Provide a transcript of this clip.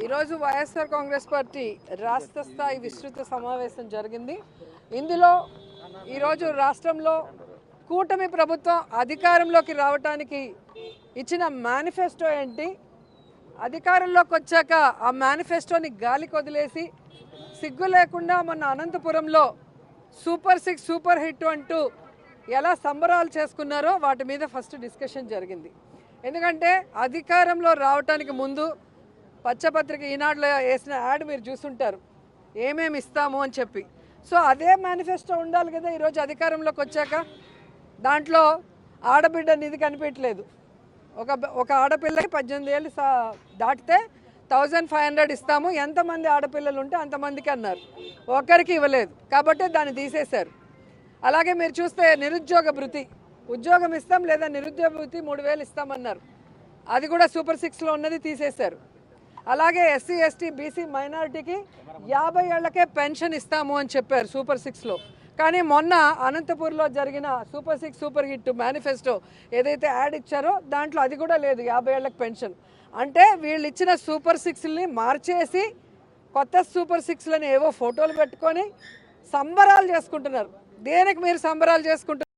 ఈరోజు వైఎస్ఆర్ కాంగ్రెస్ పార్టీ రాష్ట్ర స్థాయి విస్తృత సమావేశం జరిగింది. ఇందులో ఈరోజు రాష్ట్రంలో కూటమి ప్రభుత్వం అధికారంలోకి రావటానికి ఇచ్చిన మేనిఫెస్టో ఏంటి? అధికారంలోకి వచ్చాక ఆ మేనిఫెస్టోని గాలికి వదిలేసి సిగ్గు లేకుండా మొన్న అనంతపురంలో సూపర్ సిక్స్ సూపర్ హిట్ అంటూ ఎలా సంబరాలు చేసుకున్నారో వాటి మీద ఫస్ట్ డిస్కషన్ జరిగింది. ఎందుకంటే అధికారంలో రావటానికి ముందు పచ్చపత్రిక ఈనాడులో వేసిన యాడ్ మీరు చూసుంటారు. ఏమేమి ఇస్తాము అని చెప్పి. సో అదే మేనిఫెస్టో ఉండాలి కదా ఈరోజు అధికారంలోకి వచ్చాక. దాంట్లో ఆడబిడ్డ నిధి కనిపించలేదు ఒక ఒక ఆడపిల్లకి పద్దెనిమిది ఏళ్ళు సా- దాటితే థౌజండ్ ఫైవ్ హండ్రెడ్ ఇస్తాము. ఎంతమంది ఆడపిల్లలు ఉంటే అంతమందికి అన్నారు. ఒక్కరికి ఇవ్వలేదు. కాబట్టి దాన్ని తీసేశారు. అలాగే మీరు చూస్తే నిరుద్యోగ భృతి. ఉద్యోగం ఇస్తాం లేదా నిరుద్యోగ భృతి మూడు వేలు ఇస్తామన్నారు. అది కూడా సూపర్ సిక్స్లో ఉన్నది తీసేశారు. అలాగే ఎస్సీ ఎస్టీ బీసీ మైనారిటీకి యాభై ఏళ్ళకే పెన్షన్ ఇస్తాము అని చెప్పారు సూపర్ సిక్స్లో. కానీ మొన్న అనంతపూర్లో జరిగిన super six super hit manifesto ఏదైతే యాడ్ ఇచ్చారో దాంట్లో అది కూడా లేదు యాభై ఏళ్ళకి పెన్షన్. అంటే వీళ్ళు ఇచ్చిన సూపర్ సిక్స్ని మార్చేసి కొత్త సూపర్ సిక్స్లని ఏవో ఫోటోలు పెట్టుకొని సంబరాలు చేసుకుంటున్నారు. దేనికి మీరు సంబరాలు చేసుకుంటున్నారు?